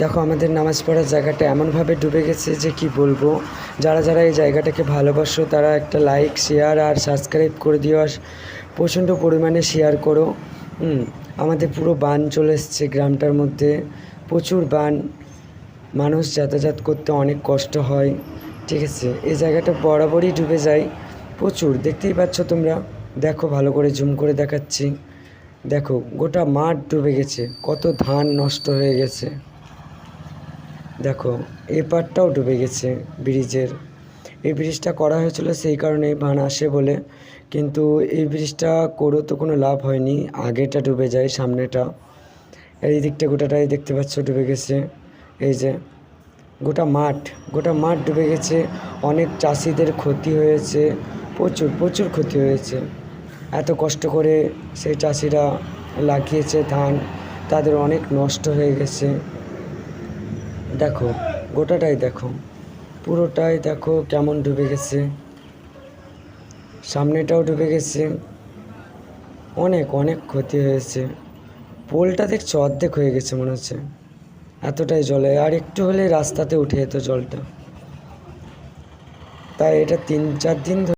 দেখো, আমাদের নামাজ পড়ার জায়গাটা এমনভাবে ডুবে গেছে যে কি বলব? যারা যারা এই জায়গাটাকে ভালোবাসো, তারা একটা লাইক শেয়ার আর সাবস্ক্রাইব করে দিও আর প্রচণ্ড পরিমাণে শেয়ার করো। আমাদের পুরো বান চলে এসছে গ্রামটার মধ্যে। প্রচুর বান। মানুষ যাতায়াত করতে অনেক কষ্ট হয়, ঠিক আছে? এই জায়গাটা বরাবরই ডুবে যায়। প্রচুর, দেখতেই পাচ্ছ তোমরা? দেখো, ভালো করে জুম করে দেখাচ্ছি। দেখো, গোটা মাঠ ডুবে গেছে। কত ধান নষ্ট হয়ে গেছে। দেখো, এ পারটাও ডুবে গেছে ব্রিজের। এই ব্রিজটা করা হয়েছিল সেই কারণে বান আসে বলে। কিন্তু এই ব্রিজটা করেও তো কোনো লাভ হয়নি। আগেটা ডুবে যায়, সামনেটা। এই দিকটা গোটাটাই দেখতে পাচ্ছ ডুবে গেছে। এই যে, গোটা মাঠ গোটা মাঠ ডুবে গেছে। অনেক চাষিদের ক্ষতি হয়েছে। প্রচুর প্রচুর ক্ষতি হয়েছে। এত কষ্ট করে সেই চাষিরা লাগিয়েছে ধান, তাদের অনেক নষ্ট হয়ে গেছে। দেখো, গোটাটাই দেখো। পুরোটাই দেখো কেমন ডুবে গেছে। সামনেটাও ডুবে গেছে। অনেক অনেক ক্ষতি হয়েছে। পোলটা দেখছ, অর্ধেক হয়ে গেছে মনে হচ্ছে। এতটাই জলে। আর একটু হলে রাস্তাতে উঠে যেত জলটা। তাই এটা তিন, চার দিন